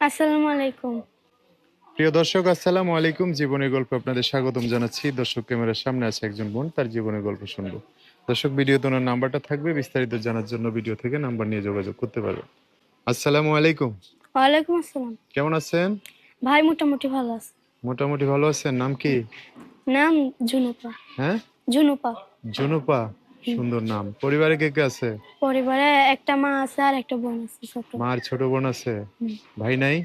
আসসালামু আলাইকুম। প্রিয় দর্শক আসসালামু আলাইকুম। জীবনের গল্প আপনাদের স্বাগতম জানাচ্ছি। দর্শক ক্যামেরার সামনে আছে একজন বোন তার জীবনের গল্প শুনব। দর্শক ভিডিওতে ওনার নাম্বারটা থাকবে বিস্তারিত জানার জন্য ভিডিও থেকে নাম্বার নিয়ে যোগাযোগ করতে পারবেন। আসসালামু আলাইকুম। ওয়ালাইকুম আসসালাম। কেমন আছেন? ভাই মোটামুটি ভালো আছে। মোটামুটি ভালো আছেন। নাম কি? নাম জুনুপা। হ্যাঁ? জুনুপা। জনুপা। সুন্দর নাম। পরিবারে কে কে আছে? পরিবারে একটা মা আছে আর একটা বোন আছে ছোট। মার ছোট বোন আছে? ভাই নাই?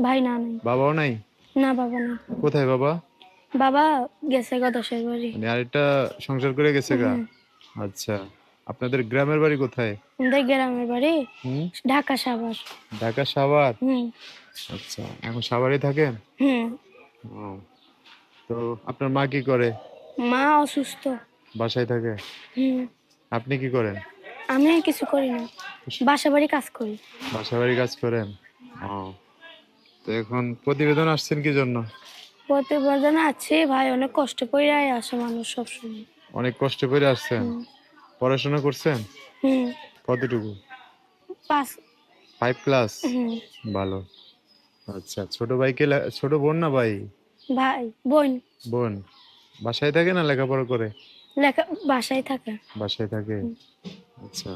ভাই না নাই। বাবাও নাই? না বাবা না কোথায় বাবা? বাবা গেছে গো দশের বাড়ি। মানে আরেকটা সংসার করে গেছে গা? আচ্ছা। আপনাদের গ্রামের বাড়ি কোথায়? আমাদের গ্রামের বাড়ি ঢাকা সাভার। ঢাকা সাভার? আচ্ছা এখন সাভারে থাকেন? হুম। তো আপনার মা কি করে? মা অসুস্থ। বাসায় থাকে? আপনি কি করেন? আমি আর কিছু করি না। বাসা বাড়ি কাজ করি। বাসা বাড়ি কাজ করেন? ও তো এখন প্রতিবেদন আসছেন কি জন্য? প্রতিবেদন আছে ভাই অনেক কষ্ট করে আসে মানুষ সবসময়। অনেক কষ্ট করে আসছেন? পড়াশোনা করছেন? হুম। কতটুকু? পাঁচ। ফাইভ ক্লাস ভালো। আচ্ছা ছোট ভাইকে লে- ছোট বোন না ভাই? ভাই বোন। বোন। বাসায় থাকে না লেখাপড়া করে? লেখা বাসায় থাকে। বাসায় থাকে? আচ্ছা।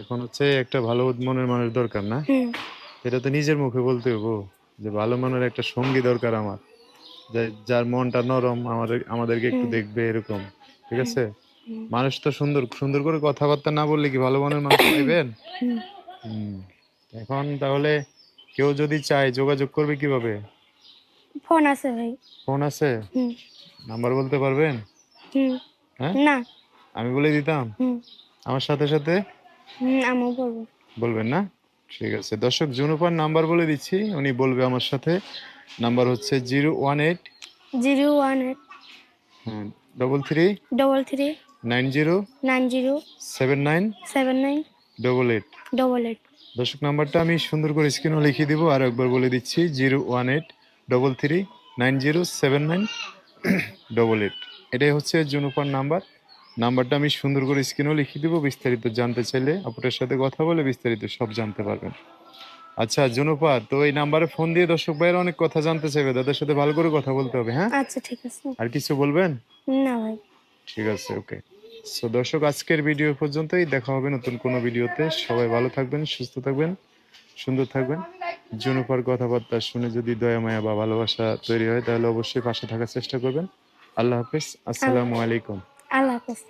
এখন হচ্ছে একটা ভালো মনের মানুষ দরকার না? এটা তো নিজের মুখে বলতে হব যে ভালো মানের একটা সঙ্গী দরকার আমার। যার মনটা নরম আমাদের আমাদেরকে একটু দেখবে এরকম ঠিক আছে? মানুষ তো সুন্দর সুন্দর করে কথাবার্তা না বললে কি ভালো মানের মানুষ পাইবেন। এখন তাহলে কেউ যদি চায় যোগাযোগ করবে কীভাবে? ফোন আছে ভাই। ফোন আছে? নাম্বার বলতে পারবেন? হুম। না। আমি বলে দিতাম? আমার সাথে সাথে? আমিও বলব। বলবেন না? ঠিক আছে। দর্শক জুনুপার নাম্বার বলে দিচ্ছি। উনি বলবে আমার সাথে। নাম্বার হচ্ছে zero one eight. Zero one eight. হ্যাঁ double three double three nine zero. Nine zero. Seven nine. Seven nine. Double eight double eight দর্শক নাম্বারটা আমি সুন্দর করে স্ক্রিনও লিখিয়ে দিব। আর একবার বলে দিচ্ছি। Zero one eight double three nine zero seven nine double eight এটাই হচ্ছে জুনুপার নাম্বার। নাম্বারটা আমি সুন্দর করে স্ক্রিনও লিখিয়ে দিব বিস্তারিত জানতে চাইলে আপনার সাথে কথা বলে বিস্তারিত সব জানতে পারবেন। আচ্ছা জুনুপা তো এই নাম্বারে ফোন দিয়ে দর্শক ভাইয়ের অনেক কথা জানতে চাইবে তাদের সাথে ভালো করে কথা বলতে হবে হ্যাঁ? আচ্ছা ঠিক আছে। আর কিছু বলবেন? না ভাই। ঠিক আছে ওকে। সো দর্শক আজকের ভিডিও পর্যন্তই। দেখা হবে নতুন কোনো ভিডিওতে। সবাই ভালো থাকবেন সুস্থ থাকবেন সুন্দর থাকবেন। জুনুপার কথাবার্তা শুনে যদি দয়া মায়া বা ভালোবাসা তৈরি হয় তাহলে অবশ্যই পাশে থাকার চেষ্টা করবেন। আল্লাহ হাফিজ আসসালামু আলাইকুম। আল্লাহ হাফেজ।